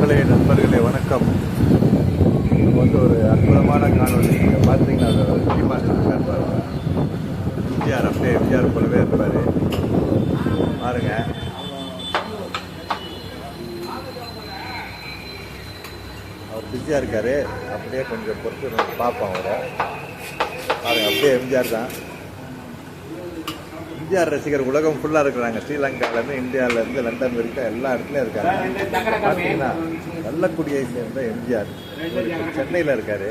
மக்களே நண்பர்களே வணக்கம். இது வந்து ஒரு அற்புதமான காணொலி நீங்கள் பார்த்தீங்கன்னா அது டீ மாஸ்டர் எம்ஜிஆர் அப்படியே எம்ஜிஆர் போலவே இருப்பார். பாருங்க. அவர் பிஸியாக இருக்கார். அப்படியே கொஞ்சம் பொறுத்து பார்ப்போம் அவரை. பாருங்க அப்படியே எம்ஜிஆர் தான். எம்ஜிஆர் ரசிகர் உலகம் ஃபுல்லாக இருக்கிறாங்க. ஸ்ரீலங்காவிலேருந்து இந்தியாவிலேருந்து லண்டன் வரைக்கும் எல்லா இடத்துலையும் இருக்காங்க. பார்த்தீங்கன்னா கள்ளக்குடியை சேர்ந்த எம்ஜிஆர். சென்னையில் இருக்கார்.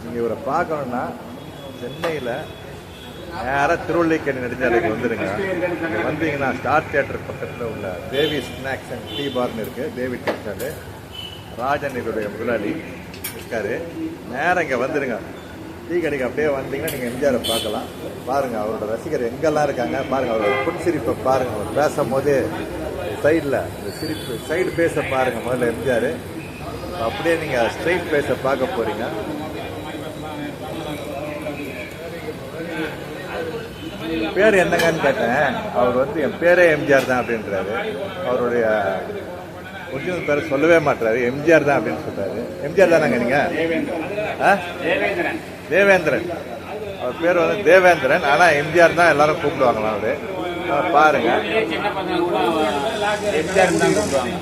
நீங்கள் இவரை பார்க்கணுன்னா சென்னையில் நேராக திருவள்ளிக்கணி நெடுஞ்சாலைக்கு வந்துடுங்க இங்கே வந்தீங்கன்னா ஸ்டார் தியேட்டர் பக்கத்தில் உள்ள தேவி ஸ்நாக்ஸ் அண்ட் டீ பார்னு இருக்குது தேவி டீ ஸ்டாலு ராஜன் இவருடைய முதலாளி இருக்காரு. நேரம் இங்கே வந்துடுங்க டீ கடைக்கு அப்படியே வந்தீங்கன்னா நீங்கள் எம்ஜிஆரை பார்க்கலாம். பாருங்கள் அவரோட ரசிகர் எங்கெல்லாம் இருக்காங்க பாருங்கள் அவரோட புன்சிரிப்பை பாருங்கள் அவர் பேசும்போது சைடில் இந்த சிரிப்பு சைடு பேச பாருங்கள் முதல்ல எம்ஜிஆர். அப்படியே நீங்கள் ஸ்ட்ரைட் பேச பார்க்க போகிறீங்க பேர் என்னங்கன்னு கேட்டேன். அவர் வந்து என் பேரே எம்ஜிஆர் தான் அப்படின்றாரு. அவருடைய ஒரிஜினல் பேரை சொல்லவே மாட்டாரு எம்ஜிஆர் தான் அப்படின்னு சொல்றாரு. எம்ஜிஆர் தானாங்க நீங்க? ஆ? தேவேந்திரன். அவர் பேர் வந்து தேவேந்திரன். ஆனா எம்ஜிஆர் தான் எல்லாரும் கூப்பிடுவாங்களாம் அவரு. பாருங்க. எம்ஜிஆர் தான் கூப்பிடுவாங்க.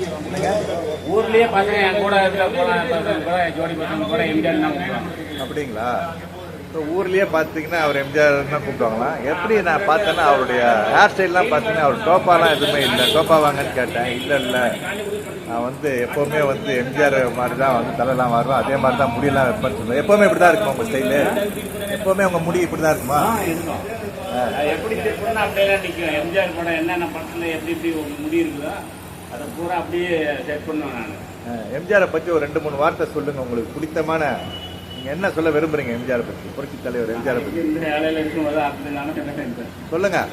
ஊர்லயே பசங்க என் கூட இருக்கிற கூட ஜோடி பசங்க கூட எம்ஜிஆர் தான் கூப்பிடுவாங்க. அப்படிங்களா? ஊர்லயே பார்த்தீங்கன்னா அவர் எம்ஜிஆர் தான் கூப்பிடுவாங்களாம் எப்படி நான் பார்த்தேன்னா அவருடைய ஹேர் ஸ்டைல்லாம் பார்த்தீங்கன்னா அவர் டோப்பாலாம் எதுவுமே இல்லை. டோப்பா வாங்கன்னு கேட்டேன். இல்லை இல்லை. நான் வந்து எப்போவுமே வந்து எம்ஜிஆர் மாதிரி தான் வந்து தலைலாம் வருவேன். அதே மாதிரி தான் முடியெல்லாம் வைப்பேன்னு சொல்லுவேன். எப்போவுமே இப்படி தான் இருக்குமா உங்கள் ஸ்டைலு எப்போவுமே உங்கள் முடி இப்படி தான் இருக்குமா. எப்படி திருப்பணும் அப்படியே நிற்கும் எம்ஜிஆர் படம் என்னென்ன படத்துல எப்படி எப்படி முடி இருக்குதோ அதை பூரா அப்படியே செட் பண்ணுவேன் நான். எம்ஜிஆரை பற்றி ஒரு ரெண்டு மூணு வார்த்தை சொல்லுங்கள் உங்களுக்கு பிடித்தமான நீங்கள் என்ன சொல்ல விரும்புறீங்க எம்ஜிஆரை பற்றி புரட்சி தலைவர் எம்ஜிஆரை பற்றி இந்த வேலையில இருக்கும்போது அப்படி நானும் சொல்லுங்கள்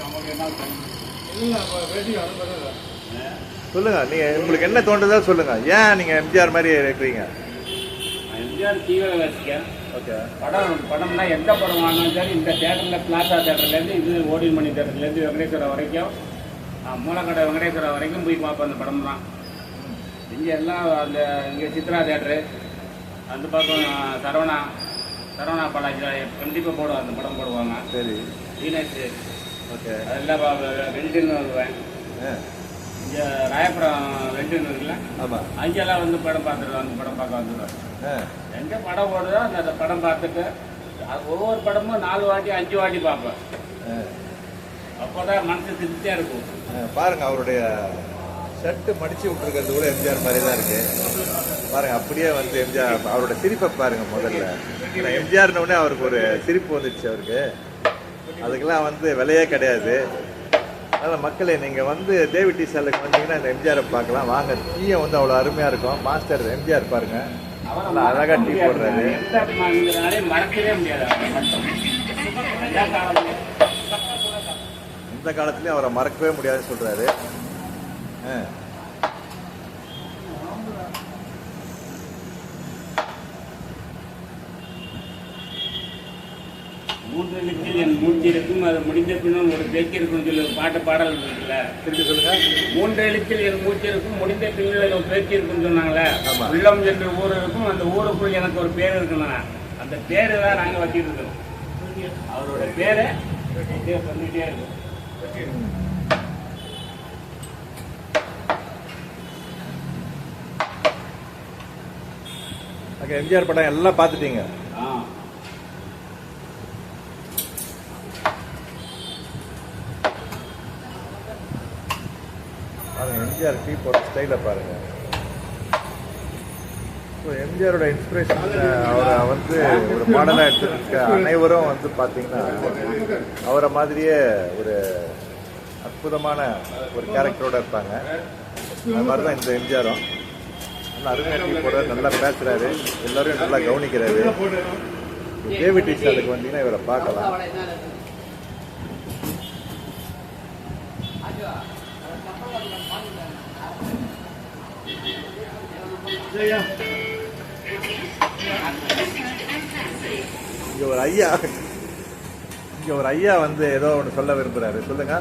நமக்கு என்ன சொல்லுங்க நீங்க உங்களுக்கு என்ன தோன்றதோ சொல்லுங்க. ஏன் நீங்க எம்ஜிஆர் மாதிரி இருக்கிறீங்க? எம்ஜிஆர் தீவிர ரசிகன் ஓகே. படம் படம்னா எந்த படம் வாங்கினாலும் சரி இந்த தேட்டரில் பிளாசா தேட்டர்லேருந்து இது ஓடிமணி தேட்டர்லேருந்து வெங்கடேஸ்வரா வரைக்கும் மூலக்கடை வெங்கடேஸ்வரா வரைக்கும் போய் பார்ப்பேன் அந்த படம் தான். இங்கே எல்லாம் அந்த இங்கே சித்ரா தேட்டரு அந்த பக்கம் சரவணா சரவணா பாலாஜியில் கண்டிப்பாக போடுவோம் அந்த படம் போடுவாங்க. சரி. Venus okay. அதெல்லாம் வெண்டின்னு வருவேன். இங்கே ராயபுரம் வெண்டின்னு இருக்குல்ல ஆமா. அங்கெல்லாம் வந்து படம் பார்த்துருவேன் அந்த படம் பார்க்க வந்துடுவேன். எங்க படம் ஓடுதோ அந்த படம் பார்த்துட்டு ஒவ்வொரு படமும் நாலு வாட்டி அஞ்சு வாட்டி பார்ப்பேன். ஆ. அப்போதான் மனசு திருப்தியா இருக்கும். ஆ, பாருங்க அவருடைய ஷர்ட் மடிச்சு விட்டுருக்கிறது கூட எம்ஜிஆர் மாதிரி தான் இருக்கு. பாருங்க அப்படியே வந்து எம்ஜிஆர் அவரோட சிரிப்பை பாருங்க முதல்ல. ஏன்னா எம்ஜிஆர்னு உடனே அவருக்கு ஒரு சிரிப்பு வந்துச்சு அவருக்கு. அதுக்கெல்லாம் வந்து விலையே கிடையாது. அதனால் மக்களே நீங்கள் வந்து தேவி டி சாலுக்கு வந்தீங்கன்னா இந்த எம்ஜிஆரை பார்க்கலாம். வாங்க டீயை வந்து அவ்வளோ அருமையாக இருக்கும். மாஸ்டர் எம்ஜிஆர் பாருங்க. நல்லா அழகாக டீ போடுறாரு. இந்த காலத்துலேயும் அவரை மறக்கவே முடியாதுன்னு சொல்கிறாரு ஆ. மூன்று லிப்பில் என் இருக்கும் அது முடிந்த பின்னும் ஒரு பேச்சு இருக்கும் சொல்லி பாட்டு பாடல் இருக்குல்ல திருப்பி சொல்லுங்க. மூன்று எழுத்தில் என் மூச்சு இருக்கும் முடிந்த பின்னில் ஒரு பேச்சு இருக்குன்னு சொன்னாங்களே. உள்ளம் என்ற ஊர் இருக்கும் அந்த ஊருக்குள் எனக்கு ஒரு பேர் இருக்குண்ணா அந்த பேரு தான் நாங்கள் வச்சுட்டு இருக்கோம். அவரோட பேரை சொல்லிட்டே இருக்கோம். எம்ஜிஆர் படம் எல்லாம் பார்த்துட்டீங்க. எம்ஜிஆர் டீ போட்ட ஸ்டைலை பாருங்க. ஸோ எம்ஜிஆரோட இன்ஸ்பிரேஷன் அவரை வந்து ஒரு மாடலாக எடுத்துருக்க அனைவரும் வந்து பார்த்தீங்கன்னா அவரை மாதிரியே ஒரு அற்புதமான ஒரு கேரக்டரோட இருப்பாங்க. அது மாதிரி தான் இந்த எம்ஜிஆரும். நல்லா அருமையாக டீ போடுறாரு நல்லா பேசுறாரு எல்லாரையும் நல்லா கவனிக்கிறாரு. தேவி டி ஸ்டாலுக்கு வந்தீங்கன்னா இவரை பார்க்கலாம். இங்க ஒரு ஐயா. இங்க ஒரு ஐயா வந்து ஏதோ ஒன்று சொல்ல விரும்புறாரு. சொல்லுங்க.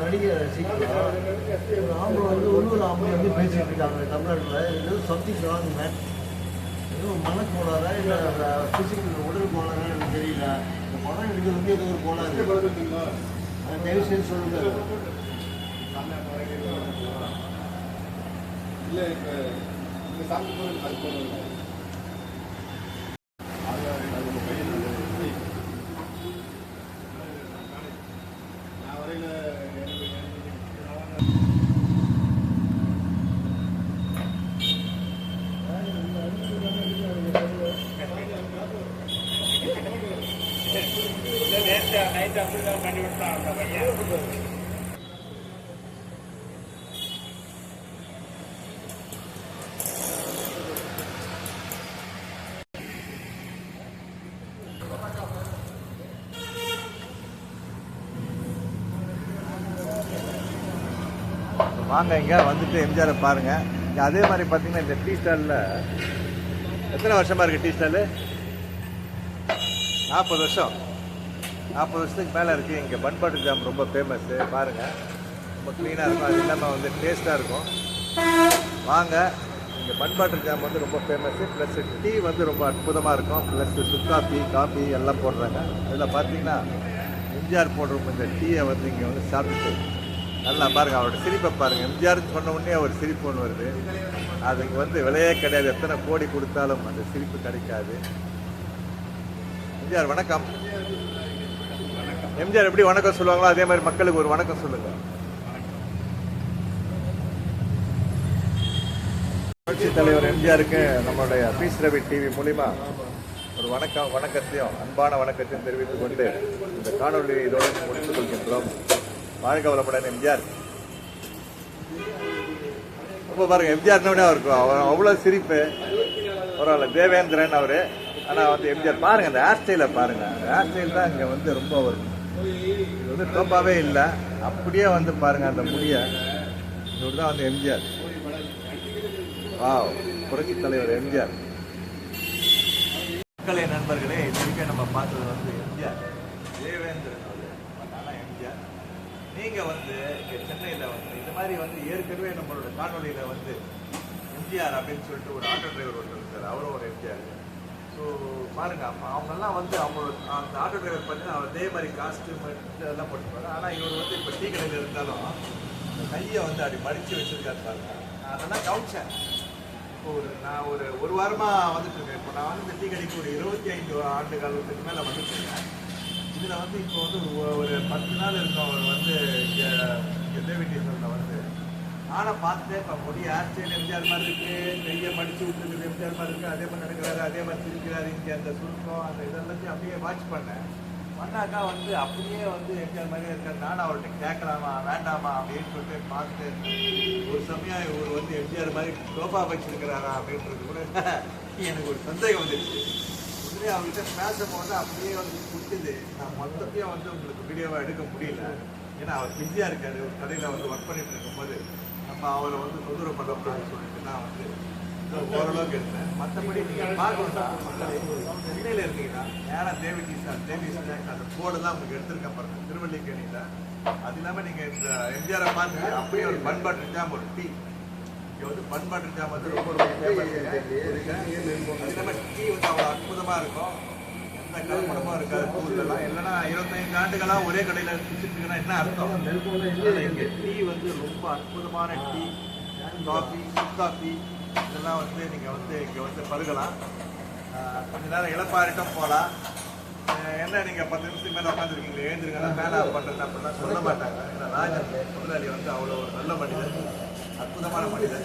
நடிகர் ரசிக்கலாம் ஆம்பளை வந்து ஒரு ஆம்பளை வந்து பேசிட்டு இருக்காங்க தமிழ்நாட்டில். இது சம்திங் ராங் எதுவும் மனக்கோளாறா இல்லை ஃபிசிக்கல் உடல் கோளாறா எனக்கு தெரியல. இந்த படம் எடுக்கிறது வந்து ஏதோ ஒரு கோளாறு. அது தயவு செய்து சொல்லுங்க. நேற்று வாங்க இங்கே வந்துட்டு எம்ஜிஆரை பாருங்க. அதே மாதிரி பார்த்தீங்கன்னா இந்த டீ ஸ்டாலில் எத்தனை வருஷமாக இருக்குது டீ ஸ்டாலு நாற்பது வருஷம். நாற்பது வருஷத்துக்கு மேலே இருக்குது இங்கே பண்பாட்டு ஜாம் ரொம்ப ஃபேமஸ்ஸு பாருங்கள் ரொம்ப க்ளீனாக இருக்கும். அது இல்லாமல் வந்து டேஸ்ட்டாக இருக்கும். வாங்க. இங்கே பண்பாட்டு ஜாம் வந்து ரொம்ப ஃபேமஸ்ஸு ப்ளஸ் டீ வந்து ரொம்ப அற்புதமாக இருக்கும். ப்ளஸ் சுக்காப்பி காஃபி எல்லாம் போடுறாங்க. அதில் பார்த்தீங்கன்னா எம்ஜிஆர் போடுற இந்த டீயை வந்து இங்கே வந்து சாப்பிட்டு நல்லா பாருங்க அவரோட சிரிப்பை பாருங்க. எம்ஜிஆர்னு சொன்ன உடனே அவர் சிரிப்பு ஒன்று வருது. அதுக்கு வந்து விலையே கிடையாது. எத்தனை கோடி கொடுத்தாலும் அந்த சிரிப்பு கிடைக்காது. எம்ஜிஆர் வணக்கம். எம்ஜிஆர் எப்படி வணக்கம் சொல்லுவாங்களோ அதே மாதிரி மக்களுக்கு ஒரு வணக்கம் சொல்லுங்க. புரட்சி தலைவர் எம்ஜிஆருக்கு நம்மளுடைய பீஸ் ரவி டிவி மூலிமா ஒரு வணக்கம் வணக்கத்தையும் அன்பான வணக்கத்தையும் தெரிவித்துக் கொண்டு இந்த காணொலி இதோடு முடித்துக் கொள்கின்றோம். வாழ்க வளமுடன் எம்ஜிஆர். ரொம்ப பாருங்க எம்ஜிஆர்னே இருக்கும் அவர் அவ்வளோ சிரிப்பு. பரவாயில்ல தேவேந்திரன் அவர். ஆனால் வந்து எம்ஜிஆர் பாருங்க அந்த ஹேர் ஸ்டைலை பாருங்க. அந்த ஹேர் ஸ்டைல் தான் இங்கே வந்து ரொம்ப வரும் இது வந்து டோப்பாவே இல்லை. அப்படியே வந்து பாருங்க அந்த முடிய. இவர் தான் வந்து எம்ஜிஆர். வாவ் புரட்சி தலைவர் எம்ஜிஆர். மக்களே நண்பர்களே இது நம்ம பார்த்தது வந்து எம்ஜிஆர். தேவேந்திரன் அவர். ஆனால் எம்ஜிஆர். நீங்க வந்து இங்க சென்னையில வந்து இந்த மாதிரி வந்து ஏற்கனவே நம்மளோட காணொலியில வந்து எம்ஜிஆர் அப்படின்னு சொல்லிட்டு ஒரு ஆட்டோ டிரைவர் ஒருத்தர் இருக்கார். அவரும் ஒரு எம்ஜிஆர். ஸோ பாருங்க அப்போ அவங்கெல்லாம் வந்து அவங்களோட அந்த ஆட்டோ டிரைவர் பார்த்தீங்கன்னா அவர் அதே மாதிரி காஸ்ட்யூம் இதெல்லாம் போட்டுப்பாரு ஆனால் இவர் வந்து இப்போ டீ கடையில் இருந்தாலும் கையை வந்து அப்படி மடிச்சு வச்சிருக்காரு பாருங்க. நான் அதெல்லாம் கவுச்சேன் இப்போ ஒரு நான் ஒரு ஒரு வாரமா வந்துட்டு இருக்கேன். இப்போ நான் வந்து இந்த டீ கடைக்கு ஒரு இருபத்தி ஐந்து ஆண்டு காலத்துக்கு மேலே வந்துட்டு இருக்கேன். இதில் வந்து இப்போ வந்து ஒரு பத்து நாள் இருக்கும் அவர் வந்து இங்க இங்க தேவிட்டீஸ்வரில் வந்து. ஆனால் பார்த்துட்டே இப்போ மொழி ஹேர் ஸ்டைல் எம்ஜிஆர் மாதிரி இருக்கு கையை மடிச்சு விட்டுருக்கு எம்ஜிஆர் மாதிரி இருக்கு அதே மாதிரி நடக்கிறாரு அதே மாதிரி சிரிக்கிறாரு இங்கே அந்த சுருக்கம் அந்த இதெல்லாத்தையும் அப்படியே வாட்ச் பண்ணேன். பண்ணாக்கா வந்து அப்படியே வந்து எம்ஜிஆர் மாதிரியே இருக்காரு. நானும் அவர்கிட்ட கேட்கலாமா வேண்டாமா அப்படின்னு சொல்லிட்டு பார்த்துட்டு ஒரு சமயம் இவர் வந்து எம்ஜிஆர் மாதிரி சோஃபா வச்சிருக்கிறாரா அப்படின்றது கூட எனக்கு ஒரு சந்தேகம் வந்துருச்சு உடனே அவர்கிட்ட பேசும்போது அப்படியே வந்து குட்டுது நான் மொத்தத்தையும் வந்து உங்களுக்கு வீடியோவாக எடுக்க முடியல. ஏன்னா அவர் பிஸியாக இருக்காரு. ஒரு கடையில் வந்து ஒர்க் பண்ணிட்டு இருக்கும்போது நம்ம அவரை வந்து தொந்தரவு பண்ணக்கூடாதுன்னு சொல்லிட்டு நான் வந்து ஓரளவுக்கு எடுத்தேன். மற்றபடி நீங்கள் பார்க்கணும்னா சென்னையில் இருக்கீங்கன்னா நேராக தேவி சார் தேவி ஸ்நாக்ஸ் அந்த போர்டு தான் உங்களுக்கு எடுத்திருக்கேன் பாருங்க. திருவள்ளிக்கேணியில் அது இல்லாமல் நீங்கள் இந்த எம்ஜிஆரை பார்த்து அப்படியே ஒரு பண்பாட்டு ஜாம் ஒரு டீ இங்கே வந்து பண்பாட்டு ஜாம் வந்து ரொம்ப ரொம்ப ஃபேமஸ் அது டீ வந்து அவ்வளோ அற்புதமாக இருக்கும். எந்த கலப்படமும் இருக்காது தூள்லாம் இல்லைன்னா இருபத்தைந்து ஆண்டுகளா ஒரே கடையில் சுற்றிட்டுருக்குன்னா என்ன அர்த்தம்? அதனால இங்கே டீ வந்து ரொம்ப அற்புதமான டீ. காஃபி குட் காஃபி இதெல்லாம் வந்து நீங்கள் வந்து இங்கே வந்து பருகலாம். கொஞ்ச நேரம் இளப்பாரிட்டம் போகலாம். என்ன நீங்கள் பத்து நிமிஷத்துக்கு மேலே உட்காந்துருக்கீங்க எழுந்திருக்கா மேலே பண்ணுறது அப்படிலாம் சொல்ல மாட்டாங்க. ஏன்னா ராஜன் முதலாளி வந்து அவ்வளோ ஒரு நல்ல மனிதர். அற்புதமான மனிதர்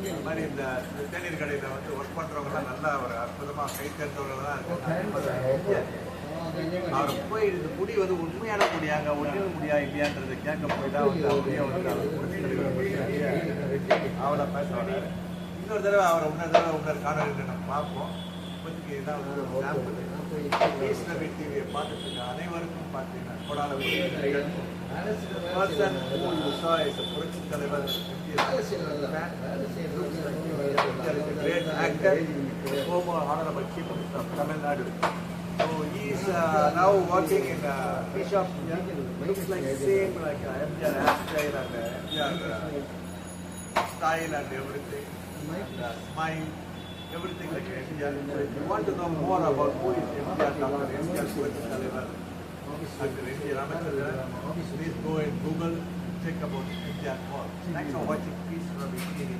இந்த மாதிரி இந்த தேநீர் கடையில் வந்து ஒர்க் பண்ணுறவங்கலாம் நல்லா ஒரு அற்புதமாக கை தேர்ந்தவர்கள் தான் இருக்காங்க. அவர் போய் இந்த முடி வந்து உண்மையான முடியாங்க ஒரிஜினல் முடியா இல்லையான்றதை கேட்க போய் தான் வந்து அப்படியே வந்து அவளை பேச இன்னொரு தடவை அவரை இன்னொரு தடவை உங்களை காணொலியில் நம்ம பார்ப்போம். இப்போதைக்கு இதான் ஒரு சாம்பிள் பீஸ் நபி டிவியை பார்த்துட்டு இருக்க அனைவருக்கும் பார்த்தீங்கன்னா கொடால பர்சன் புரட்சி தலைவர் great actor, former honorable chief minister of Tamil So he uh, now working in a tea shop. Looks like same like uh, MJR hairstyle and uh, MJR uh, style and everything, and uh, smile, everything like NTR. So if you want to know more about who is NTR, Dr. NTR Kuvatalavar, Dr. NTR please go and Google, check about NTR. Thanks for watching. Peace from India.